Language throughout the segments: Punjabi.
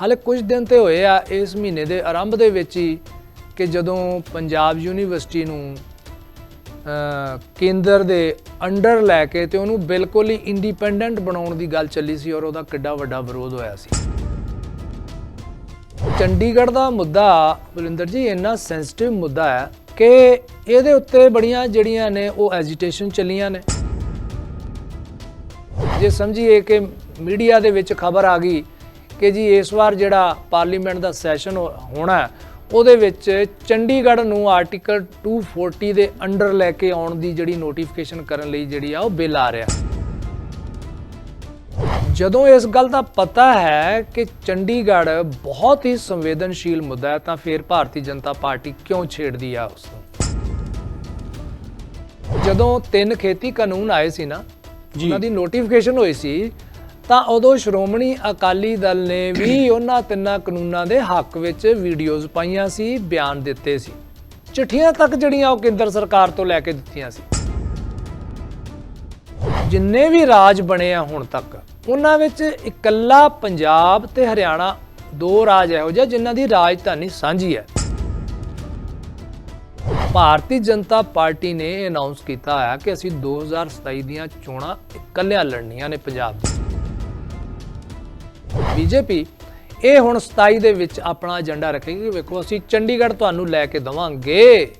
ਹਾਲੇ ਕੁਝ ਦਿਨ ਤੇ ਹੋਏ ਆ, ਇਸ ਮਹੀਨੇ ਦੇ ਆਰੰਭ ਦੇ ਵਿੱਚ ਹੀ ਕਿ ਜਦੋਂ ਪੰਜਾਬ ਯੂਨੀਵਰਸਿਟੀ ਨੂੰ ਕੇਂਦਰ ਦੇ ਅੰਡਰ ਲੈ ਕੇ ਤੇ ਉਹਨੂੰ ਬਿਲਕੁਲ ਹੀ ਇੰਡੀਪੈਂਡੈਂਟ ਬਣਾਉਣ ਦੀ ਗੱਲ ਚੱਲੀ ਸੀ ਔਰ ਉਹਦਾ ਕਿੱਡਾ ਵੱਡਾ ਵਿਰੋਧ ਹੋਇਆ ਸੀ। ਚੰਡੀਗੜ੍ਹ ਦਾ ਮੁੱਦਾ, ਬਲਿੰਦਰ ਜੀ, ਇੰਨਾ ਸੈਂਸਿਟਿਵ ਮੁੱਦਾ ਹੈ ਕਿ ਇਹਦੇ ਉੱਤੇ ਬੜੀਆਂ ਜਿਹੜੀਆਂ ਨੇ ਉਹ ਐਜੀਟੇਸ਼ਨ ਚੱਲੀਆਂ ਨੇ। ਜੇ ਸਮਝੀਏ ਕਿ ਮੀਡੀਆ ਦੇ ਵਿੱਚ ਖਬਰ ਆ ਗਈ ਕਿ ਜੀ ਇਸ ਵਾਰ ਜਿਹੜਾ ਪਾਰਲੀਮੈਂਟ ਦਾ ਸੈਸ਼ਨ ਹੋਣਾ ਉਹਦੇ ਵਿੱਚ ਚੰਡੀਗੜ੍ਹ ਨੂੰ ਆਰਟੀਕਲ 240 ਦੇ ਅੰਡਰ ਲੈ ਕੇ ਆਉਣ ਦੀ ਜਿਹੜੀ ਨੋਟੀਫਿਕੇਸ਼ਨ ਕਰਨ ਲਈ ਜਿਹੜੀ ਆ ਉਹ ਬਿੱਲ ਆ ਰਿਹਾ ਜਦੋਂ ਇਸ ਗੱਲ ਦਾ ਪਤਾ ਹੈ ਕਿ ਚੰਡੀਗੜ੍ਹ ਬਹੁਤ ਹੀ ਸੰਵੇਦਨਸ਼ੀਲ ਮੁੱਦਾ ਹੈ ਤਾਂ ਫਿਰ ਭਾਰਤੀ ਜਨਤਾ ਪਾਰਟੀ ਕਿਉਂ ਛੇੜਦੀ ਆ ਉਸ ਨੂੰ ਜਦੋਂ ਤਿੰਨ ਖੇਤੀ ਕਾਨੂੰਨ ਆਏ ਸੀ ਨਾ। ਉਹਨਾਂ ਦੀ ਨੋਟੀਫਿਕੇਸ਼ਨ ਹੋਈ ਸੀ ਤਾਂ ਉਦੋਂ ਸ਼੍ਰੋਮਣੀ ਅਕਾਲੀ ਦਲ ਨੇ ਵੀ ਉਹਨਾਂ ਤਿੰਨਾਂ ਕਾਨੂੰਨਾਂ ਦੇ ਹੱਕ ਵਿੱਚ ਵੀਡੀਓਜ਼ ਪਾਈਆਂ ਸੀ, ਬਿਆਨ ਦਿੱਤੇ ਸੀ। ਚਿੱਠੀਆਂ ਤੱਕ ਜਿਹੜੀਆਂ ਉਹ ਕੇਂਦਰ ਸਰਕਾਰ ਤੋਂ ਲੈ ਕੇ ਦਿੱਤੀਆਂ ਸੀ। ਜਿੰਨੇ ਵੀ ਰਾਜ ਬਣੇ ਆ ਹੁਣ ਤੱਕ, ਉਹਨਾਂ ਵਿੱਚ ਇਕੱਲਾ ਪੰਜਾਬ ਤੇ ਹਰਿਆਣਾ ਦੋ ਰਾਜ ਇਹੋ ਜਿਹੇ ਜਿਨ੍ਹਾਂ ਦੀ ਰਾਜਧਾਨੀ ਸਾਂਝੀ ਹੈ। ਭਾਰਤੀ ਜਨਤਾ ਪਾਰਟੀ ਨੇ ਅਨਾਉਂਸ ਕੀਤਾ ਹੈ ਕਿ ਅਸੀਂ 2027 ਦੀਆਂ ਚੋਣਾਂ ਇਕੱਲਿਆਂ ਲੜਨੀਆਂ ਨੇ ਪੰਜਾਬ ਦੀ। ਬੀਜੇਪੀ, ਇਹ ਹੁਣ 27 ਦੇ ਵਿੱਚ ਆਪਣਾ ਏਜੰਡਾ ਰੱਖੇਗੀ। ਵੇਖੋ, ਅਸੀਂ ਚੰਡੀਗੜ੍ਹ ਤੁਹਾਨੂੰ ਲੈ ਕੇ ਦਵਾਂਗੇ।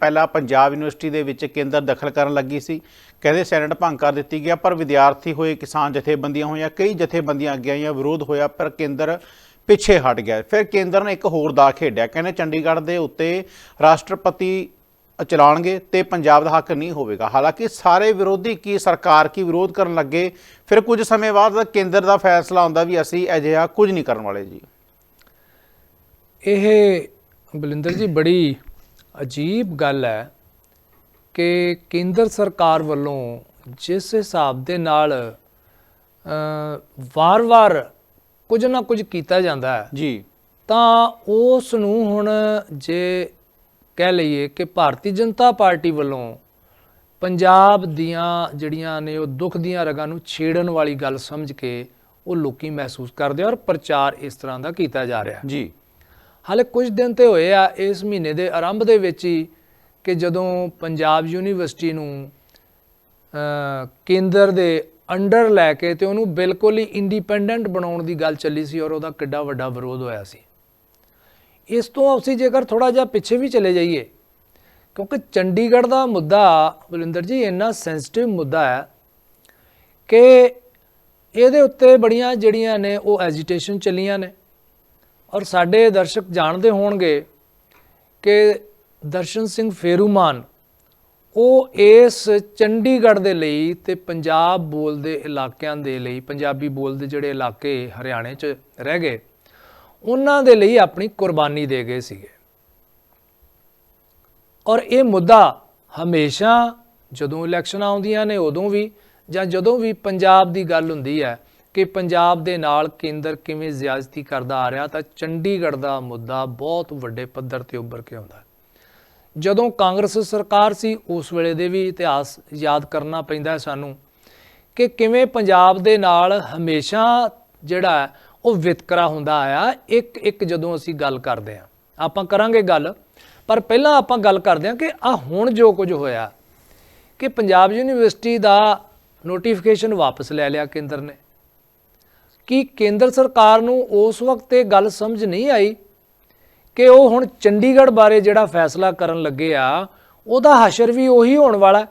ਪਹਿਲਾਂ ਪੰਜਾਬ ਯੂਨੀਵਰਸਿਟੀ ਦੇ ਵਿੱਚ ਕੇਂਦਰ ਦਖਲ ਕਰਨ ਲੱਗੀ ਸੀ। ਕਹਿੰਦੇ ਸੈਨੇਟ ਭੰਗ ਕਰ ਦਿੱਤੀ ਗਿਆ, ਪਰ ਵਿਦਿਆਰਥੀ ਹੋਏ, ਕਿਸਾਨ ਜਥੇਬੰਦੀਆਂ ਹੋਈਆਂ, ਕਈ ਜਥੇਬੰਦੀਆਂ ਅੱਗੇ ਆਈਆਂ, ਵਿਰੋਧ ਹੋਇਆ, ਪਰ ਕੇਂਦਰ ਪਿੱਛੇ ਹਟ ਗਿਆ। ਫਿਰ ਕੇਂਦਰ ਨੇ ਇੱਕ ਹੋਰ ਦਾ ਖੇਡਿਆ। ਕਹਿੰਦੇ ਚੰਡੀਗੜ੍ਹ ਦੇ ਉੱਤੇ ਰਾਸ਼ਟਰਪਤੀ ਚਲਾਉਣਗੇ ਤੇ ਪੰਜਾਬ ਦਾ ਹੱਕ ਨਹੀਂ ਹੋਵੇਗਾ। ਹਾਲਾਂਕਿ ਸਾਰੇ ਵਿਰੋਧੀ ਕੀ ਸਰਕਾਰ ਕੀ ਵਿਰੋਧ ਕਰਨ ਲੱਗੇ ਫਿਰ ਕੁਝ ਸਮੇਂ ਬਾਅਦ ਕੇਂਦਰ ਦਾ ਫੈਸਲਾ ਆਉਂਦਾ ਵੀ ਅਸੀਂ ਅਜਿਹਾ ਕੁਝ ਨਹੀਂ ਕਰਨ ਵਾਲੇ ਜੀ। ਇਹ ਬਲਿੰਦਰ ਜੀ ਬੜੀ ਅਜੀਬ ਗੱਲ ਹੈ ਕਿ ਕੇਂਦਰ ਸਰਕਾਰ ਵੱਲੋਂ ਜਿਸ ਹਿਸਾਬ ਦੇ ਨਾਲ ਅ, ਵਾਰ-ਵਾਰ ਕੁਝ ਨਾ ਕੁਝ ਕੀਤਾ ਜਾਂਦਾ ਹੈ ਜੀ। ਤਾਂ ਉਸ ਨੂੰ ਹੁਣ ਜੇ ਕਹਿ ਲਈਏ ਕਿ ਭਾਰਤੀ ਜਨਤਾ ਪਾਰਟੀ ਵੱਲੋਂ ਪੰਜਾਬ ਦੀਆਂ ਜਿਹੜੀਆਂ ਨੇ ਉਹ ਦੁੱਖ ਦੀਆਂ ਰਗਾਂ ਨੂੰ ਛੇੜਨ ਵਾਲੀ ਗੱਲ ਸਮਝ ਕੇ ਉਹ ਲੋਕੀ ਮਹਿਸੂਸ ਕਰਦੇ ਔਰ ਪ੍ਰਚਾਰ ਇਸ ਤਰ੍ਹਾਂ ਦਾ ਕੀਤਾ ਜਾ ਰਿਹਾ ਜੀ। ਹਾਲੇ ਕੁਝ ਦਿਨ ਤੇ ਹੋਏ ਆ ਇਸ ਮਹੀਨੇ ਦੇ ਆਰੰਭ ਦੇ ਵਿੱਚ ਹੀ ਕਿ ਜਦੋਂ ਪੰਜਾਬ ਯੂਨੀਵਰਸਿਟੀ ਨੂੰ ਕੇਂਦਰ ਦੇ ਅੰਡਰ ਲੈ ਕੇ ਤੇ ਉਹਨੂੰ ਬਿਲਕੁਲ ਹੀ ਇੰਡੀਪੈਂਡੈਂਟ ਬਣਾਉਣ ਦੀ ਗੱਲ ਚੱਲੀ ਸੀ ਔਰ ਉਹਦਾ ਕਿੱਡਾ ਵੱਡਾ ਵਿਰੋਧ ਹੋਇਆ ਸੀ। ਇਸ ਤੋਂ ਅਸੀਂ ਜੇਕਰ ਥੋੜਾ ਜਿਹਾ ਪਿੱਛੇ ਵੀ ਚਲੇ ਜਾਈਏ, ਕਿਉਂਕਿ ਚੰਡੀਗੜ੍ਹ ਦਾ ਮੁੱਦਾ, ਬਲਿੰਦਰ ਜੀ, ਇੰਨਾ ਸੈਂਸਿਟਿਵ ਮੁੱਦਾ ਹੈ ਕਿ ਇਹਦੇ ਉੱਤੇ ਬੜੀਆਂ ਜਿਹੜੀਆਂ ਨੇ ਉਹ ਐਜੀਟੇਸ਼ਨ ਚੱਲੀਆਂ ਨੇ। ਔਰ ਸਾਡੇ ਦਰਸ਼ਕ ਜਾਣਦੇ ਹੋਣਗੇ ਕਿ ਦਰਸ਼ਨ ਸਿੰਘ ਫੇਰੂਮਾਨ, ਉਹ ਇਸ ਚੰਡੀਗੜ੍ਹ ਦੇ ਲਈ ਤੇ ਪੰਜਾਬ ਬੋਲਦੇ ਇਲਾਕਿਆਂ ਦੇ ਲਈ, ਪੰਜਾਬੀ ਬੋਲਦੇ ਜਿਹੜੇ ਇਲਾਕੇ ਹਰਿਆਣੇ 'ਚ ਰਹਿ ਗਏ ਉਹਨਾਂ ਦੇ ਲਈ ਆਪਣੀ ਕੁਰਬਾਨੀ ਦੇ ਗਏ ਸੀਗੇ। ਔਰ ਇਹ ਮੁੱਦਾ ਹਮੇਸ਼ਾ ਜਦੋਂ ਇਲੈਕਸ਼ਨਾਂ ਆਉਂਦੀਆਂ ਨੇ ਉਦੋਂ ਵੀ ਜਾਂ ਜਦੋਂ ਵੀ ਪੰਜਾਬ ਦੀ ਗੱਲ ਹੁੰਦੀ ਹੈ ਕਿ ਪੰਜਾਬ ਦੇ ਨਾਲ ਕੇਂਦਰ ਕਿਵੇਂ ਜ਼ਿਆਦਤੀ ਕਰਦਾ ਆ ਰਿਹਾ ਤਾਂ ਚੰਡੀਗੜ੍ਹ ਦਾ ਮੁੱਦਾ ਬਹੁਤ ਵੱਡੇ ਪੱਧਰ ਤੇ ਉੱਭਰ ਕੇ ਆਉਂਦਾ ਜਦੋਂ ਕਾਂਗਰਸ ਸਰਕਾਰ ਸੀ, ਉਸ ਵੇਲੇ ਦੇ ਵੀ ਇਤਿਹਾਸ ਯਾਦ ਕਰਨਾ ਪੈਂਦਾ ਸਾਨੂੰ ਕਿ ਕਿਵੇਂ ਪੰਜਾਬ ਦੇ ਨਾਲ ਹਮੇਸ਼ਾ ਜਿਹੜਾ ਉਹ ਵਿਤਕਰਾ ਹੁੰਦਾ ਆਇਆ, ਇੱਕ ਇੱਕ ਜਦੋਂ ਅਸੀਂ ਗੱਲ ਕਰਦੇ ਹਾਂ। ਆਪਾਂ ਕਰਾਂਗੇ ਗੱਲ, ਪਰ ਪਹਿਲਾਂ ਆਪਾਂ ਗੱਲ ਕਰਦੇ ਹਾਂ ਕਿ ਆ ਹੁਣ ਜੋ ਕੁਝ ਹੋਇਆ, ਕਿ ਪੰਜਾਬ ਯੂਨੀਵਰਸਿਟੀ ਦਾ ਨੋਟੀਫਿਕੇਸ਼ਨ ਵਾਪਸ ਲੈ ਲਿਆ ਕੇਂਦਰ ਨੇ। ਕਿ ਕੇਂਦਰ ਸਰਕਾਰ ਨੂੰ ਉਸ ਵਕਤ ਇਹ ਗੱਲ ਸਮਝ ਨਹੀਂ ਆਈ ਕਿ ਉਹ ਹੁਣ ਚੰਡੀਗੜ੍ਹ ਬਾਰੇ ਜਿਹੜਾ ਫੈਸਲਾ ਕਰਨ ਲੱਗੇ ਆ, ਉਹਦਾ ਹਸ਼ਰ ਵੀ ਉਹੀ ਹੋਣ ਵਾਲਾ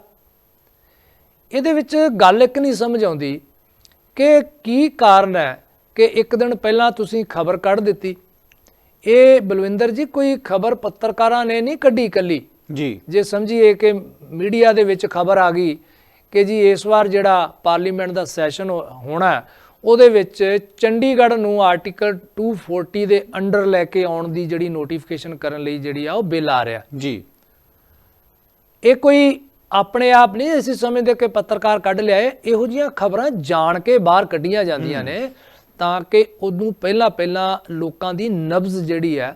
ਇਹਦੇ ਵਿੱਚ ਗੱਲ ਇੱਕ ਨਹੀਂ ਸਮਝ ਆਉਂਦੀ ਕਿ ਕੀ ਕਾਰਨ ਹੈ ਕਿ ਇੱਕ ਦਿਨ ਪਹਿਲਾਂ ਤੁਸੀਂ ਖਬਰ ਕੱਢ ਦਿੱਤੀ। ਇਹ ਬਲਵਿੰਦਰ ਜੀ ਕੋਈ ਖਬਰ ਪੱਤਰਕਾਰਾਂ ਨੇ ਨਹੀਂ ਕੱਢੀ ਕੱਲੀ ਜੀ। ਜੇ ਸਮਝੀਏ ਕਿ ਮੀਡੀਆ ਦੇ ਵਿੱਚ ਖਬਰ ਆ ਗਈ ਕਿ ਜੀ ਇਸ ਵਾਰ ਜਿਹੜਾ ਪਾਰਲੀਮੈਂਟ ਦਾ ਸੈਸ਼ਨ ਹੋਣਾ ਉਹਦੇ ਵਿੱਚ ਚੰਡੀਗੜ੍ਹ ਨੂੰ ਆਰਟੀਕਲ 240 ਦੇ ਅੰਡਰ ਲੈ ਕੇ ਆਉਣ ਦੀ ਜਿਹੜੀ ਨੋਟੀਫਿਕੇਸ਼ਨ ਕਰਨ ਲਈ ਜਿਹੜੀ ਆ ਉਹ ਬਿੱਲ ਆ ਰਿਹਾ। ਜੀ। ਇਹ ਕੋਈ ਆਪਣੇ ਆਪ ਨਹੀਂ ਅਸੀਂ ਸਮਝਦੇ ਕਿ ਪੱਤਰਕਾਰ ਕੱਢ ਲਿਆਏ ਇਹੋ ਜੀਆਂ ਖਬਰਾਂ ਜਾਣ ਕੇ ਬਾਹਰ ਕੱਢੀਆਂ ਜਾਂਦੀਆਂ ਨੇ। ਤਾਂ ਕਿ ਉਦੋਂ ਪਹਿਲਾਂ ਪਹਿਲਾਂ ਲੋਕਾਂ ਦੀ ਨਬਜ਼ ਜਿਹੜੀ ਹੈ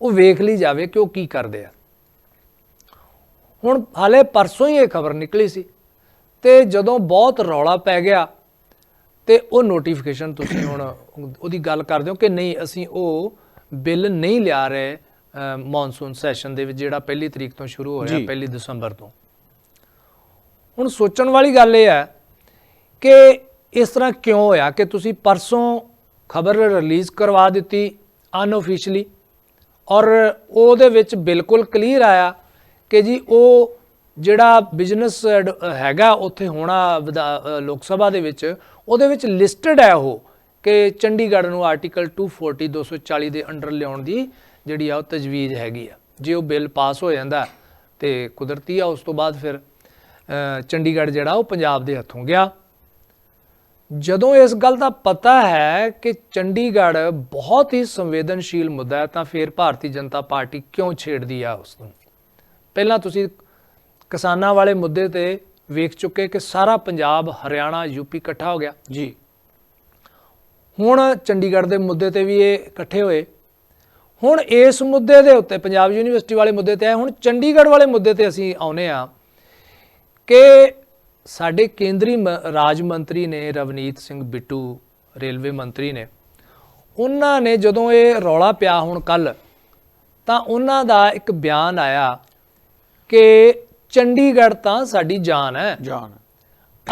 ਉਹ ਵੇਖ ਲਈ ਜਾਵੇ ਕਿ ਉਹ ਕੀ ਕਰਦੇ ਆ ਹੁਣ ਹਾਲੇ ਪਰਸੋਂ ਹੀ ਇਹ ਖਬਰ ਨਿਕਲੀ ਸੀ ਤੇ ਜਦੋਂ ਬਹੁਤ ਰੌਲਾ ਪੈ ਗਿਆ ਤੇ ਉਹ ਨੋਟੀਫਿਕੇਸ਼ਨ ਤੁਸੀਂ ਹੁਣ ਉਹਦੀ ਗੱਲ ਕਰਦੇ ਹੋ ਕਿ ਨਹੀਂ ਅਸੀਂ ਉਹ ਬਿੱਲ ਨਹੀਂ ਲਿਆ ਰਹੇ ਮੌਨਸੂਨ ਸੈਸ਼ਨ ਦੇ ਵਿੱਚ ਜਿਹੜਾ ਪਹਿਲੀ ਤਰੀਕ ਤੋਂ ਸ਼ੁਰੂ ਹੋ ਰਿਹਾ ਜੀ। ਪਹਿਲੀ ਦਸੰਬਰ ਤੋਂ ਹੁਣ ਸੋਚਣ ਵਾਲੀ ਗੱਲ ਇਹ ਹੈ ਕਿ ਇਸ ਤਰ੍ਹਾਂ ਕਿਉਂ ਹੋਇਆ ਕਿ ਤੁਸੀਂ ਪਰਸੋਂ ਖਬਰ ਰਿਲੀਜ਼ ਕਰਵਾ ਦਿੱਤੀ ਅਨਆਫੀਸ਼ੀਅਲੀ ਔਰ ਉਹਦੇ ਵਿੱਚ ਬਿਲਕੁਲ ਕਲੀਅਰ ਆਇਆ ਕਿ ਜੀ ਉਹ ਜਿਹੜਾ ਬਿਜ਼ਨਸ ਹੈਗਾ ਉੱਥੇ ਹੋਣਾ ਵਿਧਾ- ਲੋਕ ਸਭਾ ਦੇ ਵਿੱਚ, ਉਹਦੇ ਵਿੱਚ ਲਿਸਟਡ ਹੈ ਉਹ ਕਿ ਚੰਡੀਗੜ੍ਹ ਨੂੰ ਆਰਟੀਕਲ 240 240 ਦੇ ਅੰਡਰ ਲਿਆਉਣ ਦੀ ਜਿਹੜੀ ਆ ਉਹ ਤਜਵੀਜ਼ ਹੈਗੀ ਆ। ਜੇ ਉਹ ਬਿੱਲ ਪਾਸ ਹੋ ਜਾਂਦਾ ਤੇ ਕੁਦਰਤੀ ਆ, ਉਸ ਤੋਂ ਬਾਅਦ ਫਿਰ ਚੰਡੀਗੜ੍ਹ ਜਿਹੜਾ ਉਹ ਪੰਜਾਬ ਦੇ ਹੱਥੋਂ ਗਿਆ। ਜਦੋਂ ਇਸ ਗੱਲ ਦਾ ਪਤਾ ਹੈ ਕਿ ਚੰਡੀਗੜ੍ਹ ਬਹੁਤ ਹੀ ਸੰਵੇਦਨਸ਼ੀਲ ਮੁੱਦਾ ਹੈ ਤਾਂ ਫਿਰ ਭਾਰਤੀ ਜਨਤਾ ਪਾਰਟੀ ਕਿਉਂ ਛੇੜਦੀ ਆ ਉਸ ਨੂੰ ਪਹਿਲਾਂ ਤੁਸੀਂ ਕਿਸਾਨਾਂ ਵਾਲੇ ਮੁੱਦੇ ਤੇ ਵੇਖ ਚੁੱਕੇ ਕਿ ਸਾਰਾ ਪੰਜਾਬ ਹਰਿਆਣਾ ਯੂਪੀ ਇਕੱਠਾ ਹੋ ਗਿਆ। ਜੀ। ਹੁਣ ਚੰਡੀਗੜ੍ਹ ਦੇ ਮੁੱਦੇ ਤੇ ਵੀ ਇਹ ਇਕੱਠੇ ਹੋਏ। ਹੁਣ ਇਸ ਮੁੱਦੇ ਦੇ ਉੱਤੇ ਪੰਜਾਬ ਯੂਨੀਵਰਸਿਟੀ ਵਾਲੇ ਮੁੱਦੇ ਤੇ ਆਏ। ਹੁਣ ਚੰਡੀਗੜ੍ਹ ਵਾਲੇ ਮੁੱਦੇ ਤੇ ਅਸੀਂ ਆਉਨੇ ਆ ਕਿ ਸਾਡੇ ਕੇਂਦਰੀ ਰਾਜ ਮੰਤਰੀ ਨੇ ਰਵਨੀਤ ਸਿੰਘ ਬਿੱਟੂ ਰੇਲਵੇ ਮੰਤਰੀ ਨੇ ਉਹਨਾਂ ਨੇ ਜਦੋਂ ਇਹ ਰੌਲਾ ਪਿਆ ਹੁਣ ਕੱਲ ਤਾਂ ਉਹਨਾਂ ਦਾ ਇੱਕ ਬਿਆਨ ਆਇਆ ਕਿ ਚੰਡੀਗੜ੍ਹ ਤਾਂ ਸਾਡੀ ਜਾਨ ਹੈ। ਜਾਨ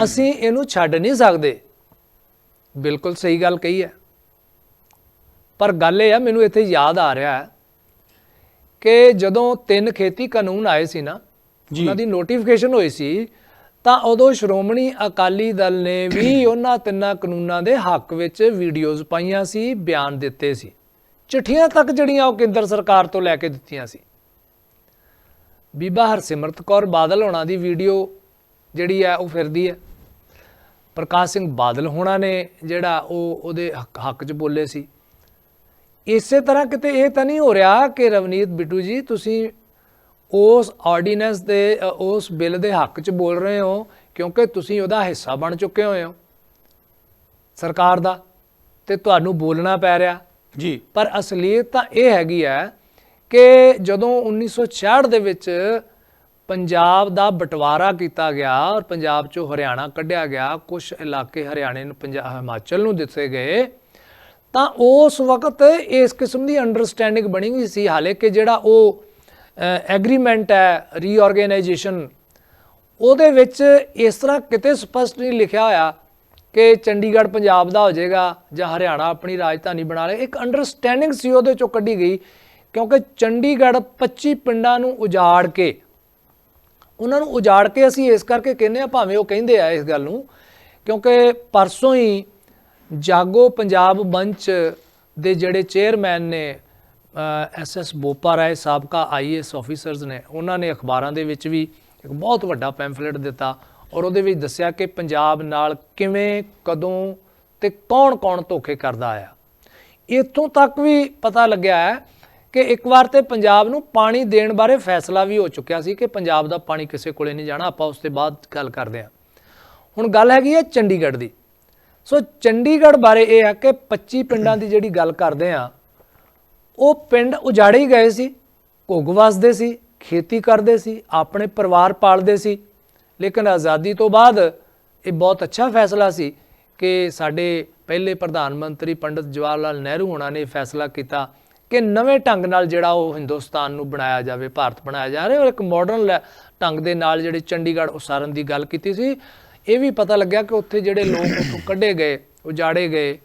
ਅਸੀਂ ਇਹਨੂੰ ਛੱਡ ਨਹੀਂ ਸਕਦੇ। ਬਿਲਕੁਲ ਸਹੀ ਗੱਲ ਕਹੀ ਹੈ। ਪਰ ਗੱਲ ਇਹ ਆ ਮੈਨੂੰ ਇੱਥੇ ਯਾਦ ਆ ਰਿਹਾ ਹੈ ਕਿ ਜਦੋਂ ਤਿੰਨ ਖੇਤੀ ਕਾਨੂੰਨ ਆਏ ਸੀ ਨਾ। ਉਹਨਾਂ ਦੀ ਨੋਟੀਫਿਕੇਸ਼ਨ ਹੋਈ ਸੀ ਤਾਂ ਉਦੋਂ ਸ਼੍ਰੋਮਣੀ ਅਕਾਲੀ ਦਲ ਨੇ ਵੀ ਉਹਨਾਂ ਤਿੰਨਾਂ ਕਾਨੂੰਨਾਂ ਦੇ ਹੱਕ ਵਿੱਚ ਵੀਡੀਓਜ਼ ਪਾਈਆਂ ਸੀ ਬਿਆਨ ਦਿੱਤੇ ਸੀ। ਚਿੱਠੀਆਂ ਤੱਕ ਜਿਹੜੀਆਂ ਉਹ ਕੇਂਦਰ ਸਰਕਾਰ ਤੋਂ ਲੈ ਕੇ ਦਿੱਤੀਆਂ ਸੀ। ਬੀਬਾ ਹਰਸਿਮਰਤ ਕੌਰ ਬਾਦਲ ਹੋਣਾ ਦੀ ਵੀਡੀਓ ਜਿਹੜੀ ਹੈ ਉਹ ਫਿਰਦੀ ਹੈ। ਪ੍ਰਕਾਸ਼ ਸਿੰਘ ਬਾਦਲ ਹੋਣਾ ਨੇ ਜਿਹੜਾ ਉਹ ਉਹਦੇ ਹੱਕ ਹੱਕ 'ਚ ਬੋਲੇ ਸੀ। ਇਸੇ ਤਰ੍ਹਾਂ ਕਿਤੇ ਇਹ ਤਾਂ ਨਹੀਂ ਹੋ ਰਿਹਾ ਕਿ ਰਵਨੀਤ ਬਿੱਟੂ ਜੀ ਤੁਸੀਂ ਉਸ ਆਰਡੀਨੈਂਸ ਦੇ ਉਸ ਬਿੱਲ ਦੇ ਹੱਕ 'ਚ ਬੋਲ ਰਹੇ ਹੋ ਕਿਉਂਕਿ ਤੁਸੀਂ ਉਹਦਾ ਹਿੱਸਾ ਬਣ ਚੁੱਕੇ ਹੋਏ ਹੋ। ਸਰਕਾਰ ਦਾ ਤੇ ਤੁਹਾਨੂੰ ਬੋਲਣਾ ਪੈ ਰਿਹਾ। ਜੀ। ਪਰ ਅਸਲੀਅਤ ਤਾਂ ਇਹ ਹੈਗੀ ਹੈ ਕਿ ਜਦੋਂ 1966 ਦੇ ਵਿੱਚ ਪੰਜਾਬ ਦਾ ਬਟਵਾਰਾ ਕੀਤਾ ਗਿਆ ਔਰ ਪੰਜਾਬ ਚੋਂ ਹਰਿਆਣਾ ਕੱਢਿਆ ਗਿਆ ਕੁਝ ਇਲਾਕੇ ਹਰਿਆਣੇ ਨੂੰ ਪੰਜਾਬ ਹਿਮਾਚਲ ਨੂੰ ਦਿੱਤੇ ਗਏ ਤਾਂ ਉਸ ਵਕਤ ਇਸ ਕਿਸਮ ਦੀ ਅੰਡਰਸਟੈਂਡਿੰਗ ਬਣੀ ਹੋਈ ਸੀ ਹਾਲੇ ਕਿ ਜਿਹੜਾ ਉਹ ਐਗਰੀਮੈਂਟ ਹੈ ਰੀਆਰਗੇਨਾਈਜੇਸ਼ਨ ਉਹਦੇ ਵਿੱਚ ਇਸ ਤਰ੍ਹਾਂ ਕਿਤੇ ਸਪਸ਼ਟ ਨਹੀਂ ਲਿਖਿਆ ਹੋਇਆ ਕਿ ਚੰਡੀਗੜ੍ਹ ਪੰਜਾਬ ਦਾ ਹੋ ਜਾਏਗਾ ਜਾਂ ਹਰਿਆਣਾ ਆਪਣੀ ਰਾਜਧਾਨੀ ਬਣਾ ਲੇ ਇੱਕ ਅੰਡਰਸਟੈਂਡਿੰਗ ਸੀ ਉਹਦੇ ਚੋਂ ਕੱਢੀ ਗਈ, ਕਿਉਂਕਿ ਚੰਡੀਗੜ੍ਹ 25 ਪਿੰਡਾਂ ਨੂੰ ਉਜਾੜ ਕੇ, ਉਹਨਾਂ ਨੂੰ ਉਜਾੜ ਕੇ ਅਸੀਂ ਇਸ ਕਰਕੇ ਕਹਿੰਦੇ ਆ ਭਾਵੇਂ ਉਹ ਕਹਿੰਦੇ ਆ ਇਸ ਗੱਲ ਨੂੰ, ਕਿਉਂਕਿ ਪਰਸੋਂ ਹੀ ਜਾਗੋ ਪੰਜਾਬ ਮੰਚ ਦੇ ਜਿਹੜੇ ਚੇਅਰਮੈਨ ਨੇ ਐਸ ਐਸ ਬੋਪਾ ਰਾਏ ਸਾਬਕਾ ਆਈਐਸ ਆਫੀਸਰਸ ਨੇ, ਉਹਨਾਂ ਨੇ ਅਖਬਾਰਾਂ ਦੇ ਵਿੱਚ ਵੀ ਇੱਕ ਬਹੁਤ ਵੱਡਾ ਪੈਂਫਲੇਟ ਦਿੱਤਾ ਔਰ ਉਹਦੇ ਵਿੱਚ ਦੱਸਿਆ ਕਿ ਪੰਜਾਬ ਨਾਲ ਕਿਵੇਂ, ਕਦੋਂ ਤੇ ਕੌਣ-ਕੌਣ ਧੋਖੇ ਕਰਦਾ ਆਇਆ। ਇੱਥੋਂ ਤੱਕ ਵੀ ਪਤਾ ਲੱਗਿਆ ਹੈ ਕਿ ਇੱਕ ਵਾਰ ਤੇ ਪੰਜਾਬ ਨੂੰ ਪਾਣੀ ਦੇਣ ਬਾਰੇ ਫੈਸਲਾ ਵੀ ਹੋ ਚੁੱਕਿਆ ਸੀ ਕਿ ਪੰਜਾਬ ਦਾ ਪਾਣੀ ਕਿਸੇ ਕੋਲੇ ਨਹੀਂ ਜਾਣਾ, ਆਪਾਂ ਉਸ ਤੋਂ ਬਾਅਦ ਗੱਲ ਕਰਦੇ ਹਾਂ। ਹੁਣ ਗੱਲ ਹੈਗੀ ਹੈ ਚੰਡੀਗੜ੍ਹ ਦੀ। ਸੋ ਚੰਡੀਗੜ੍ਹ ਬਾਰੇ ਇਹ ਹੈ ਕਿ 25 ਪਿੰਡਾਂ ਦੀ ਜਿਹੜੀ ਗੱਲ ਕਰਦੇ ਆ ਉਹ ਪਿੰਡ ਉਜਾੜੇ ਹੀ ਗਏ ਸੀ, ਘੁੱਗ ਵਸਦੇ ਸੀ, ਖੇਤੀ ਕਰਦੇ ਸੀ, ਆਪਣੇ ਪਰਿਵਾਰ ਪਾਲਦੇ ਸੀ। ਲੇਕਿਨ ਆਜ਼ਾਦੀ ਤੋਂ ਬਾਅਦ ਇਹ ਬਹੁਤ ਅੱਛਾ ਫੈਸਲਾ ਸੀ ਕਿ ਸਾਡੇ ਪਹਿਲੇ ਪ੍ਰਧਾਨ ਮੰਤਰੀ ਪੰਡਿਤ ਜਵਾਹਰ ਲਾਲ ਨਹਿਰੂ ਹੋਣਾ ਨੇ ਇਹ ਫੈਸਲਾ ਕੀਤਾ ਕਿ ਨਵੇਂ ਢੰਗ ਨਾਲ ਜਿਹੜਾ ਉਹ ਹਿੰਦੁਸਤਾਨ ਨੂੰ ਬਣਾਇਆ ਜਾਵੇ, ਭਾਰਤ ਬਣਾਇਆ ਜਾ ਰਿਹਾ। ਔਰ ਇੱਕ ਮਾਡਰਨ ਢੰਗ ਦੇ ਨਾਲ ਜਿਹੜੇ ਚੰਡੀਗੜ੍ਹ ਉਸਾਰਨ ਦੀ ਗੱਲ ਕੀਤੀ ਸੀ, ਇਹ ਵੀ ਪਤਾ ਲੱਗਿਆ ਕਿ ਉੱਥੇ ਜਿਹੜੇ ਲੋਕ ਉੱਥੋਂ ਕੱਢੇ ਗਏ, ਉਜਾੜੇ ਗਏ,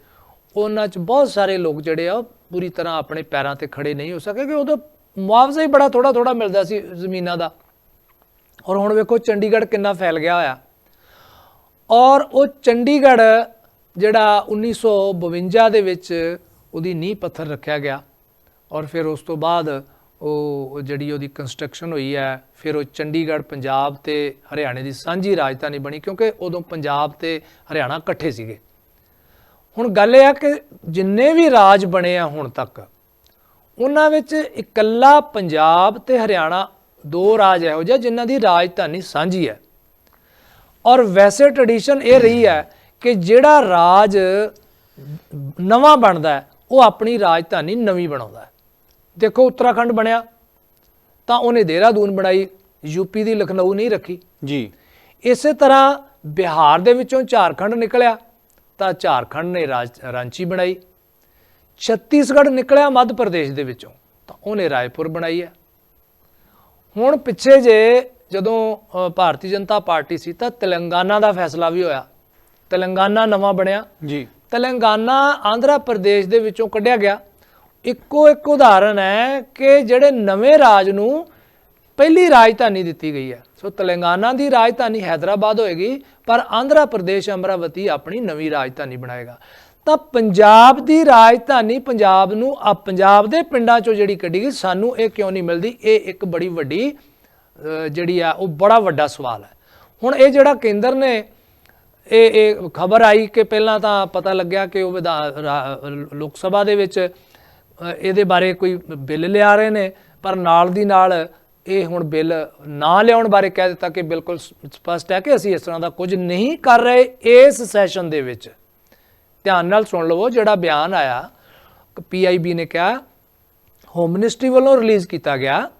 ਉਹਨਾਂ 'ਚ ਬਹੁਤ ਸਾਰੇ ਲੋਕ ਜਿਹੜੇ ਆ ਉਹ ਪੂਰੀ ਤਰ੍ਹਾਂ ਆਪਣੇ ਪੈਰਾਂ ਤੇ ਖੜੇ ਨਹੀਂ ਹੋ ਸਕੇ ਕਿ ਉਦੋਂ ਮੁਆਵਜ਼ਾ ਹੀ ਬੜਾ ਥੋੜਾ ਥੋੜਾ ਮਿਲਦਾ ਸੀ ਜ਼ਮੀਨਾਂ ਦਾ। ਔਰ ਹੁਣ ਵੇਖੋ ਚੰਡੀਗੜ੍ਹ ਕਿੰਨਾ ਫੈਲ ਗਿਆ ਹੋਇਆ। ਔਰ ਉਹ ਚੰਡੀਗੜ੍ਹ ਜਿਹੜਾ 1952 ਦੇ ਵਿੱਚ ਉਹਦੀ ਨੀਂਹ ਪੱਥਰ ਰੱਖਿਆ ਗਿਆ। ਔਰ ਫਿਰ ਉਸ ਤੋਂ ਬਾਅਦ ਉਹ ਜਿਹੜੀ ਉਹਦੀ ਕੰਸਟਰਕਸ਼ਨ ਹੋਈ ਹੈ, ਫਿਰ ਉਹ ਚੰਡੀਗੜ੍ਹ, ਪੰਜਾਬ ਤੇ ਹਰਿਆਣੇ ਦੀ ਸਾਂਝੀ ਰਾਜਧਾਨੀ ਬਣੀ, ਕਿਉਂਕਿ ਉਦੋਂ ਪੰਜਾਬ ਤੇ ਹਰਿਆਣਾ ਇਕੱਠੇ ਸੀਗੇ। ਹੁਣ ਗੱਲ ਇਹ ਆ ਕਿ ਜਿੰਨੇ ਵੀ ਰਾਜ ਬਣੇ ਆ ਹੁਣ ਤੱਕ ਉਹਨਾਂ ਵਿੱਚ ਇਕੱਲਾ ਪੰਜਾਬ ਤੇ ਹਰਿਆਣਾ ਦੋ ਰਾਜ ਇਹੋ ਜਿਹੇ ਜਿਨ੍ਹਾਂ ਦੀ ਰਾਜਧਾਨੀ ਸਾਂਝੀ ਹੈ। ਔਰ ਵੈਸੇ ਟ੍ਰੈਡੀਸ਼ਨ ਇਹ ਰਹੀ ਹੈ ਕਿ ਜਿਹੜਾ ਰਾਜ ਨਵਾਂ ਬਣਦਾ ਉਹ ਆਪਣੀ ਰਾਜਧਾਨੀ ਨਵੀਂ ਬਣਾਉਂਦਾ ਦੇਖੋ ਉੱਤਰਾਖੰਡ ਬਣਿਆ ਤਾਂ ਉਹਨੇ ਦੇਹਰਾਦੂਨ ਬਣਾਈ ਯੂਪੀ ਦੀ ਲਖਨਊ ਨਹੀਂ ਰੱਖੀ। ਜੀ। ਇਸੇ ਤਰ੍ਹਾਂ ਬਿਹਾਰ ਦੇ ਵਿੱਚੋਂ ਝਾਰਖੰਡ ਨਿਕਲਿਆ ਤਾਂ ਝਾਰਖੰਡ ਨੇ ਰਾਂਚੀ ਬਣਾਈ। ਛੱਤੀਸਗੜ੍ਹ ਨਿਕਲਿਆ ਮੱਧ ਪ੍ਰਦੇਸ਼ ਦੇ ਵਿੱਚੋਂ ਤਾਂ ਉਹਨੇ ਰਾਏਪੁਰ ਬਣਾਈ ਹੈ। ਹੁਣ ਪਿੱਛੇ ਜੇ ਜਦੋਂ ਭਾਰਤੀ ਜਨਤਾ ਪਾਰਟੀ ਸੀ ਤਾਂ ਤੇਲੰਗਾਨਾ ਦਾ ਫੈਸਲਾ ਵੀ ਹੋਇਆ। ਤੇਲੰਗਾਨਾ ਨਵਾਂ ਬਣਿਆ। ਜੀ। ਤੇਲੰਗਾਨਾ ਆਂਧਰਾ ਪ੍ਰਦੇਸ਼ ਦੇ ਵਿੱਚੋਂ ਕੱਢਿਆ ਗਿਆ। ਇੱਕੋ ਇੱਕ ਉਦਾਹਰਨ ਹੈ ਕਿ ਜਿਹੜੇ ਨਵੇਂ ਰਾਜ ਨੂੰ ਪਹਿਲੀ ਰਾਜਧਾਨੀ ਦਿੱਤੀ ਗਈ ਹੈ। ਸੋ ਤੇਲੰਗਾਨਾ ਦੀ ਰਾਜਧਾਨੀ ਹੈਦਰਾਬਾਦ ਹੋਏਗੀ, ਪਰ ਆਂਧਰਾ ਪ੍ਰਦੇਸ਼ ਅਮਰਾਵਤੀ ਆਪਣੀ ਨਵੀਂ ਰਾਜਧਾਨੀ ਬਣਾਏਗਾ। ਤਾਂ ਪੰਜਾਬ ਦੀ ਰਾਜਧਾਨੀ ਪੰਜਾਬ ਨੂੰ ਆ ਪੰਜਾਬ ਦੇ ਪਿੰਡਾਂ ਚੋਂ ਜਿਹੜੀ ਕੱਢੀ ਗਈ, ਸਾਨੂੰ ਇਹ ਕਿਉਂ ਨਹੀਂ ਮਿਲਦੀ? ਇਹ ਇੱਕ ਬੜੀ ਵੱਡੀ ਜਿਹੜੀ ਆ, ਉਹ ਬੜਾ ਵੱਡਾ ਸਵਾਲ ਹੈ। ਹੁਣ ਇਹ ਜਿਹੜਾ ਕੇਂਦਰ ਨੇ, ਇਹ ਇਹ ਖਬਰ ਆਈ ਕਿ ਪਹਿਲਾਂ ਤਾਂ ਪਤਾ ਲੱਗਿਆ ਕਿ ਉਹ ਵਿਧਾ- ਰਾ- ਲੋਕ ਸਭਾ ਦੇ ਵਿੱਚ ਇਹਦੇ ਬਾਰੇ ਕੋਈ ਬਿੱਲ ਲਿਆ ਰਹੇ ਨੇ, ਪਰ ਨਾਲ ਦੀ ਨਾਲ ਇਹ ਹੁਣ ਬਿੱਲ ਨਾ ਲਿਆਉਣ ਬਾਰੇ ਕਹਿ ਦਿੱਤਾ ਕਿ ਬਿਲਕੁਲ ਸ- ਸਪਸ਼ਟ ਹੈ ਕਿ ਅਸੀਂ ਇਸ ਤਰ੍ਹਾਂ ਦਾ ਕੁਝ ਨਹੀਂ ਕਰ ਰਹੇ ਇਸ ਸੈਸ਼ਨ ਦੇ ਵਿੱਚ। ਧਿਆਨ ਨਾਲ ਸੁਣ ਲਵੋ, ਜਿਹੜਾ ਬਿਆਨ ਆਇਆ ਪੀਆਈਬੀ ਨੇ ਕਿਹਾ ਹੋਮ ਮਿਨਿਸਟਰੀ ਵੱਲੋਂ ਰਿਲੀਜ਼ ਕੀਤਾ ਗਿਆ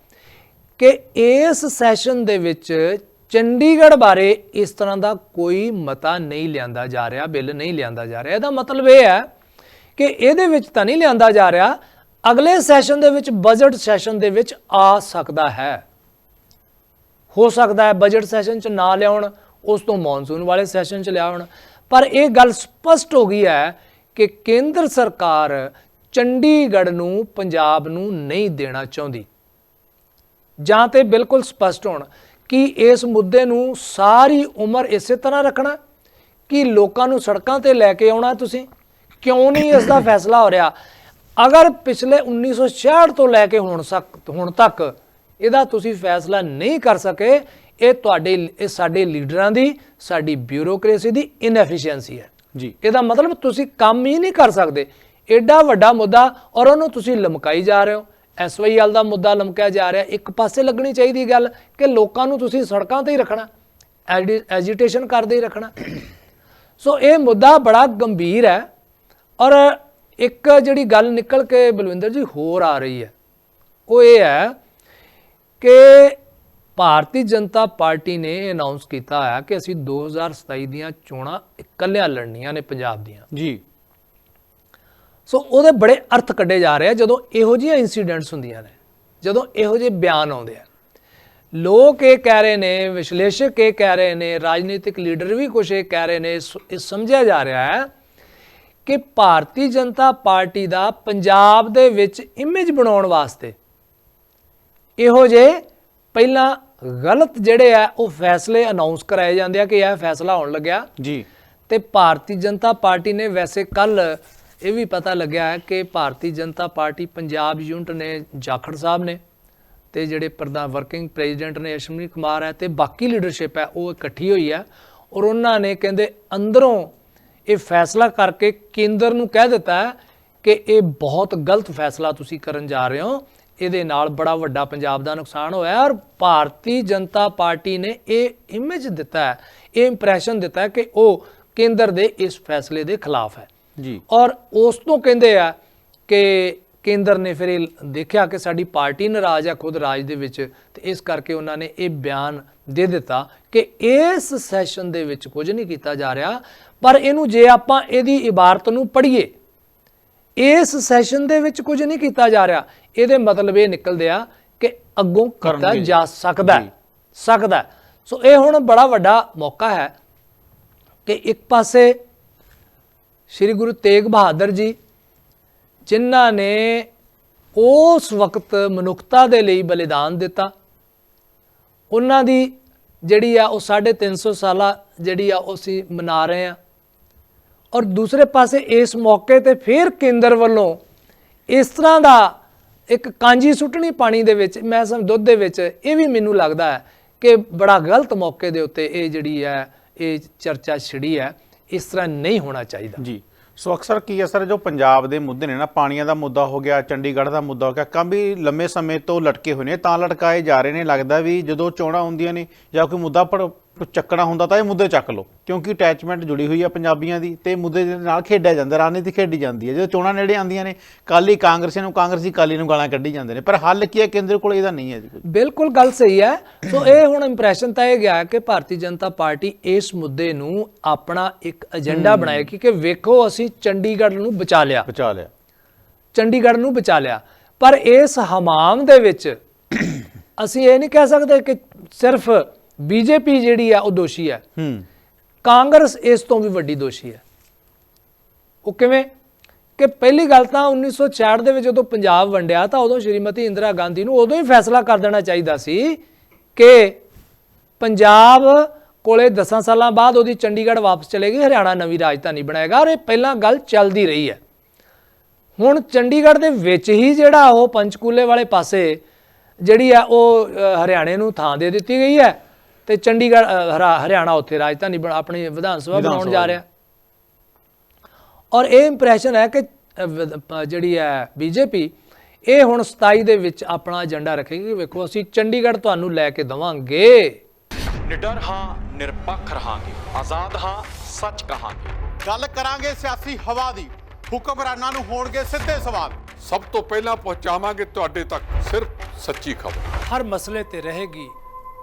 ਕਿ ਇਸ ਸੈਸ਼ਨ ਦੇ ਵਿੱਚ ਚੰਡੀਗੜ੍ਹ ਬਾਰੇ ਇਸ ਤਰ੍ਹਾਂ ਦਾ ਕੋਈ ਮਤਾ ਨਹੀਂ ਲਿਆਂਦਾ ਜਾ ਰਿਹਾ, ਬਿੱਲ ਨਹੀਂ ਲਿਆਂਦਾ ਜਾ ਰਿਹਾ। ਇਹਦਾ ਮਤਲਬ ਇਹ ਹੈ ਕਿ ਇਹਦੇ ਵਿੱਚ ਤਾਂ ਨਹੀਂ ਲਿਆਂਦਾ ਜਾ ਰਿਹਾ ਅਗਲੇ ਸੈਸ਼ਨ ਦੇ ਵਿੱਚ ਬਜਟ ਸੈਸ਼ਨ ਦੇ ਵਿੱਚ ਆ ਸਕਦਾ ਹੈ। ਹੋ ਸਕਦਾ ਹੈ ਬਜਟ ਸੈਸ਼ਨ ਚ ਨਾ ਲਿਆਉਣ, ਉਸ ਤੋਂ ਮੌਨਸੂਨ ਵਾਲੇ ਸੈਸ਼ਨ ਚ ਲਿਆਉਣ। ਪਰ ਇਹ ਗੱਲ ਸਪਸ਼ਟ ਹੋ ਗਈ ਹੈ ਕਿ ਕੇਂਦਰ ਸਰਕਾਰ ਚੰਡੀਗੜ੍ਹ ਨੂੰ ਪੰਜਾਬ ਨੂੰ ਨਹੀਂ ਦੇਣਾ ਚਾਹੁੰਦੀ। ਜਾਂ ਤੇ ਬਿਲਕੁਲ ਸਪਸ਼ਟ ਹੋਣ ਕਿ ਇਸ ਮੁੱਦੇ ਨੂੰ ਸਾਰੀ ਉਮਰ ਇਸੇ ਤਰ੍ਹਾਂ ਰੱਖਣਾ, ਕਿ ਲੋਕਾਂ ਨੂੰ ਸੜਕਾਂ ਤੇ ਲੈ ਕੇ ਆਉਣਾ ਤੁਸੀਂ। ਕਿਉਂ ਨਹੀਂ ਇਸ ਦਾ ਫੈਸਲਾ ਹੋ ਰਿਹਾ? ਅਗਰ ਪਿਛਲੇ 1966 ਤੋਂ ਲੈ ਕੇ ਹੁਣ ਸਕ ਹੁਣ ਤੱਕ ਇਹਦਾ ਤੁਸੀਂ ਫੈਸਲਾ ਨਹੀਂ ਕਰ ਸਕੇ ਇਹ ਤੁਹਾਡੇ ਇਹ ਸਾਡੇ ਲੀਡਰਾਂ ਦੀ ਸਾਡੀ ਬਿਊਰੋਕ੍ਰੇਸੀ ਦੀ ਇਨਐਫੀਸ਼ੀਐਂਸੀ ਹੈ। ਜੀ। ਇਹਦਾ ਮਤਲਬ ਤੁਸੀਂ ਕੰਮ ਹੀ ਨਹੀਂ ਕਰ ਸਕਦੇ। ਐਡਾ ਵੱਡਾ ਮੁੱਦਾ ਔਰ ਉਹਨੂੰ ਤੁਸੀਂ ਲਮਕਾਈ ਜਾ ਰਹੇ ਹੋ। ਐਸਵਾਈਐਲ ਦਾ ਮੁੱਦਾ ਲਮਕਿਆ ਜਾ ਰਿਹਾ। ਇੱਕ ਪਾਸੇ ਲੱਗਣੀ ਚਾਹੀਦੀ ਗੱਲ ਕਿ ਲੋਕਾਂ ਨੂੰ ਤੁਸੀਂ ਸੜਕਾਂ ਤੇ ਹੀ ਰੱਖਣਾ ਐਜੀਟੇਸ਼ਨ ਕਰਦੇ ਹੀ ਰੱਖਣਾ। ਸੋ ਇਹ ਮੁੱਦਾ ਬੜਾ ਗੰਭੀਰ ਹੈ ਔਰ ਇੱਕ ਜਿਹੜੀ ਗੱਲ ਨਿਕਲ ਕੇ ਬਲਵਿੰਦਰ ਜੀ ਹੋਰ ਆ ਰਹੀ ਹੈ। ਉਹ ਇਹ ਹੈ ਕਿ ਭਾਰਤੀ ਜਨਤਾ ਪਾਰਟੀ ਨੇ ਅਨਾਉਂਸ ਕੀਤਾ ਹੈ ਕਿ ਅਸੀਂ 2027 ਦੀਆਂ ਚੋਣਾਂ ਇਕੱਲਿਆਂ ਲੜਨੀਆਂ ਨੇ ਪੰਜਾਬ ਦੀਆਂ। ਜੀ। ਸੋ ਉਹਦੇ ਬੜੇ ਅਰਥ ਕੱਢੇ ਜਾ ਰਹੇ ਆ ਜਦੋਂ ਇਹੋ ਜਿਹੀਆਂ ਇਨਸੀਡੈਂਟਸ ਹੁੰਦੀਆਂ ਨੇ ਜਦੋਂ ਇਹੋ ਜਿਹੇ ਬਿਆਨ ਆਉਂਦੇ ਆ। ਲੋਕ ਇਹ ਕਹਿ ਰਹੇ ਨੇ ਵਿਸ਼ਲੇਸ਼ਕ ਇਹ ਕਹਿ ਰਹੇ ਨੇ ਰਾਜਨੀਤਿਕ ਲੀਡਰ ਵੀ ਕੁਝ ਇਹ ਕਹਿ ਰਹੇ ਨੇ ਇਹ ਸਮਝਿਆ ਜਾ ਰਿਹਾ ਹੈ ਕਿ ਭਾਰਤੀ ਜਨਤਾ ਪਾਰਟੀ ਦਾ ਪੰਜਾਬ ਦੇ ਵਿੱਚ ਇਮੇਜ ਬਣਾਉਣ ਵਾਸਤੇ। ਇਹੋ ਜਿਹੇ ਪਹਿਲਾਂ ਗਲਤ ਜਿਹੜੇ ਆ ਉਹ ਫੈਸਲੇ ਅਨਾਉਂਸ ਕਰਾਏ ਜਾਂਦੇ ਆ ਕਿ ਇਹ ਫੈਸਲਾ ਹੋਣ ਲੱਗਿਆ। ਜੀ। ਤੇ ਭਾਰਤੀ ਜਨਤਾ ਪਾਰਟੀ ਨੇ ਵੈਸੇ ਕੱਲ ਇਹ ਵੀ ਪਤਾ ਲੱਗਿਆ ਹੈ ਕਿ ਭਾਰਤੀ ਜਨਤਾ ਪਾਰਟੀ ਪੰਜਾਬ ਯੂਨਿਟ ਨੇ ਜਾਖੜ ਸਾਹਿਬ ਨੇ ਤੇ ਜਿਹੜੇ ਪ੍ਰਧਾਨ ਵਰਕਿੰਗ ਪ੍ਰੈਜ਼ੀਡੈਂਟ ਨੇ ਅਸ਼ਵਨੀ ਕੁਮਾਰ ਹੈ ਤੇ ਬਾਕੀ ਲੀਡਰਸ਼ਿਪ ਹੈ ਉਹ ਇਕੱਠੀ ਹੋਈ ਹੈ। ਔਰ ਉਹਨਾਂ ਨੇ ਕਹਿੰਦੇ ਅੰਦਰੋਂ ਇਹ ਫੈਸਲਾ ਕਰਕੇ ਕੇਂਦਰ ਨੂੰ ਕਹਿ ਦਿੱਤਾ ਕਿ ਇਹ ਬਹੁਤ ਗਲਤ ਫੈਸਲਾ ਤੁਸੀਂ ਕਰਨ ਜਾ ਰਹੇ ਹੋ। ਇਹਦੇ ਨਾਲ ਬੜਾ ਵੱਡਾ ਪੰਜਾਬ ਦਾ ਨੁਕਸਾਨ ਹੋਇਆ ਔਰ ਭਾਰਤੀ ਜਨਤਾ ਪਾਰਟੀ ਨੇ ਇਹ ਇਮੇਜ ਦਿੱਤਾ ਹੈ ਇਹ ਇੰਪ੍ਰੈਸ਼ਨ ਦਿੱਤਾ ਕਿ ਉਹ ਕੇਂਦਰ ਦੇ ਇਸ ਫੈਸਲੇ ਦੇ ਖਿਲਾਫ ਹੈ। ਜੀ। ਔਰ ਉਸ ਤੋਂ ਕਹਿੰਦੇ ਆ ਕਿ ਕੇਂਦਰ ਨੇ ਫਿਰ ਇਹ ਦੇਖਿਆ ਕਿ ਸਾਡੀ ਪਾਰਟੀ ਨਾਰਾਜ਼ ਹੈ ਖੁਦ ਰਾਜ ਦੇ ਵਿੱਚ ਤੇ ਇਸ ਕਰਕੇ ਉਹਨਾਂ ਨੇ ਇਹ ਬਿਆਨ ਦੇ ਦਿੱਤਾ ਕਿ ਇਸ ਸੈਸ਼ਨ ਦੇ ਵਿੱਚ ਕੁਝ ਨਹੀਂ ਕੀਤਾ ਜਾ ਰਿਹਾ। ਪਰ ਇਹਨੂੰ ਜੇ ਆਪਾਂ ਇਹਦੀ ਇਬਾਰਤ ਨੂੰ ਪੜ੍ਹੀਏ ਇਸ ਸੈਸ਼ਨ ਦੇ ਵਿੱਚ ਕੁਝ ਨਹੀਂ ਕੀਤਾ ਜਾ ਰਿਹਾ ਇਹਦੇ ਮਤਲਬ ਇਹ ਨਿਕਲਦੇ ਆ ਕਿ ਅੱਗੋਂ ਕੀਤਾ ਕਰਨਗੇ। ਜਾ ਸਕਦਾ। ਸਕਦਾ। ਸੋ ਇਹ ਹੁਣ ਬੜਾ ਵੱਡਾ ਮੌਕਾ ਹੈ ਕਿ ਇੱਕ ਪਾਸੇ ਸ੍ਰੀ ਗੁਰੂ ਤੇਗ ਬਹਾਦਰ ਜੀ ਜਿਨ੍ਹਾਂ ਨੇ ਉਸ ਵਕਤ ਮਨੁੱਖਤਾ ਦੇ ਲਈ ਬਲੀਦਾਨ ਦਿੱਤਾ ਉਹਨਾਂ ਦੀ ਜਿਹੜੀ ਆ ਉਹ 350 ਸਾਲਾ ਜਿਹੜੀ ਆ ਉਹ ਅਸੀਂ ਮਨਾ ਰਹੇ ਆ ਔਰ ਦੂਸਰੇ ਪਾਸੇ ਇਸ ਮੌਕੇ ਤੇ ਫਿਰ ਕੇਂਦਰ ਵੱਲੋਂ ਇਸ ਤਰ੍ਹਾਂ ਦਾ ਇੱਕ ਕਾਂਜੀ ਸੁੱਟਣੀ ਪਾਣੀ ਦੇ ਵਿੱਚ ਮੈਂ ਸਮ ਦੁੱਧ ਦੇ ਵਿੱਚ, ਇਹ ਵੀ ਮੈਨੂੰ ਲੱਗਦਾ ਹੈ ਕਿ ਬੜਾ ਗਲਤ ਮੌਕੇ ਦੇ ਉੱਤੇ ਇਹ ਜਿਹੜੀ ਹੈ, ਇਹ ਚਰਚਾ ਛਿੜੀ ਹੈ, ਇਸ ਤਰ੍ਹਾਂ ਨਹੀਂ ਹੋਣਾ ਚਾਹੀਦਾ। ਜੀ। ਸੋ ਅਕਸਰ ਕੀ ਹੈ ਸਰ, ਜੋ ਪੰਜਾਬ ਦੇ ਮੁੱਦੇ ਨੇ ਨਾ, ਪਾਣੀਆਂ ਦਾ ਮੁੱਦਾ ਹੋ ਗਿਆ, ਚੰਡੀਗੜ੍ਹ ਦਾ ਮੁੱਦਾ ਹੋ ਗਿਆ ਕਾਫੀ ਲੰਮੇ ਸਮੇਂ ਤੋਂ ਲਟਕੇ ਹੋਏ ਨੇ, ਤਾਂ ਲਟਕਾਏ ਜਾ ਰਹੇ ਨੇ, ਲੱਗਦਾ ਵੀ ਜਦੋਂ ਚੋਣਾਂ ਹੁੰਦੀਆਂ ਨੇ ਜਾਂ ਕੋਈ ਮੁੱਦਾ ਪੜ- ਚੱਕਣਾ ਹੁੰਦਾ ਤਾਂ ਇਹ ਮੁੱਦੇ ਚੱਕ ਲਓ ਕਿਉਂਕਿ ਅਟੈਚਮੈਂਟ ਜੁੜੀ ਹੋਈ ਆ ਪੰਜਾਬੀਆਂ ਦੀ ਤੇ ਮੁੱਦੇ ਦੇ ਨਾਲ ਖੇਡਿਆ ਜਾਂਦਾ ਰਾਜਨੀਤੀ ਖੇਡੀ ਜਾਂਦੀ ਹੈ ਜਦੋਂ ਚੋਣਾਂ ਨੇੜੇ ਆਉਂਦੀਆਂ ਨੇ ਕਾਲੀ ਕਾਂਗਰਸ ਨੂੰ ਕਾਂਗਰਸੀ ਕਾਲੀ ਨੂੰ ਗਾਲਾਂ ਕੱਢੀ ਜਾਂਦੇ ਨੇ ਪਰ ਹੱਲ ਕੀ ਹੈ ਕੇਂਦਰ ਕੋਲ ਇਹਦਾ ਨਹੀਂ ਹੈ ਜੀ ਕੋਈ। ਬਿਲਕੁਲ ਗੱਲ ਸਹੀ ਹੈ। ਸੋ ਇਹ ਹੁਣ ਇੰਪ੍ਰੈਸ਼ਨ ਤਾਂ ਇਹ ਗਿਆ ਕਿ ਭਾਰਤੀ ਜਨਤਾ ਪਾਰਟੀ ਇਸ ਮੁੱਦੇ ਨੂੰ ਆਪਣਾ ਇੱਕ ਏਜੰਡਾ ਬਣਾਏਗੀ ਕਿ ਵੇਖੋ ਅਸੀਂ ਚੰਡੀਗੜ੍ਹ ਨੂੰ ਬਚਾ ਲਿਆ। ਬਚਾ ਲਿਆ। ਚੰਡੀਗੜ੍ਹ ਨੂੰ ਬਚਾ ਲਿਆ। ਪਰ ਇਸ ਹਮਾਮ ਦੇ ਵਿੱਚ ਅਸੀਂ ਇਹ ਨਹੀਂ ਕਹਿ ਸਕਦੇ ਕਿ ਸਿਰਫ ਬੀਜੇਪੀ ਜਿਹੜੀ ਆ ਉਹ ਦੋਸ਼ੀ ਹੈ ਹੂੰ। ਕਾਂਗਰਸ ਇਸ ਤੋਂ ਵੀ ਵੱਡੀ ਦੋਸ਼ੀ ਹੈ ਉਹ ਕਿਵੇਂ? ਕਿ ਪਹਿਲੀ ਗੱਲ ਤਾਂ 1966 ਦੇ ਵਿੱਚ ਜਦੋਂ ਪੰਜਾਬ ਵੰਡਿਆ ਤਾਂ ਉਦੋਂ ਸ਼੍ਰੀਮਤੀ ਇੰਦਰਾ ਗਾਂਧੀ ਨੂੰ ਉਦੋਂ ਹੀ ਫੈਸਲਾ ਕਰ ਦੇਣਾ ਚਾਹੀਦਾ ਸੀ ਕਿ ਪੰਜਾਬ ਕੋਲੇ 10 ਸਾਲਾਂ ਬਾਅਦ ਉਹਦੀ ਚੰਡੀਗੜ੍ਹ ਵਾਪਸ ਚਲੇਗੀ ਹਰਿਆਣਾ ਨਵੀਂ ਰਾਜਧਾਨੀ ਬਣਾਏਗਾ ਔਰ ਇਹ ਪਹਿਲਾਂ ਗੱਲ ਚੱਲਦੀ ਰਹੀ ਹੈ। ਹੁਣ ਚੰਡੀਗੜ੍ਹ ਦੇ ਵਿੱਚ ਹੀ ਜਿਹੜਾ ਉਹ ਪੰਚਕੂਲੇ ਵਾਲੇ ਪਾਸੇ ਜਿਹੜੀ ਆ ਉਹ ਹਰਿਆਣੇ ਨੂੰ ਥਾਂ ਦੇ ਦਿੱਤੀ ਗਈ ਹੈ। ਤੇ ਚੰਡੀਗੜ੍ਹ ਹਰਿਆਣਾ ਉੱਥੇ ਰਾਜਧਾਨੀ ਬਣ ਆਪਣੀ ਵਿਧਾਨ ਸਭਾ ਬਣਾਉਣ ਜਾ ਰਿਹਾ। ਔਰ ਇਹ ਇੰਪ੍ਰੈਸ਼ਨ ਹੈ ਕਿ ਜਿਹੜੀ ਹੈ ਬੀਜੇਪੀ ਇਹ ਹੁਣ 27 ਦੇ ਵਿੱਚ ਆਪਣਾ ਏਜੰਡਾ ਰੱਖੇਗੀ। ਕਿ ਵੇਖੋ ਅਸੀਂ ਚੰਡੀਗੜ੍ਹ ਤੁਹਾਨੂੰ ਲੈ ਕੇ ਦਵਾਂਗੇ। ਨਿਡਰ ਹਾਂ ਨਿਰਪੱਖ ਰਹਾਂਗੇ। ਆਜ਼ਾਦ ਹਾਂ ਸੱਚ ਕਹਾਂਗੇ। ਗੱਲ ਕਰਾਂਗੇ ਸਿਆਸੀ ਹਵਾ ਦੀ। ਹੁਕਮਰਾਨਾਂ ਨੂੰ ਹੋਣਗੇ ਸਿੱਧੇ ਸਵਾਲ। ਸਭ ਤੋਂ ਪਹਿਲਾਂ ਪਹੁੰਚਾਵਾਂਗੇ ਤੁਹਾਡੇ ਤੱਕ ਸਿਰਫ ਸੱਚੀ ਖਬਰ। ਹਰ ਮਸਲੇ ਤੇ ਰਹੇਗੀ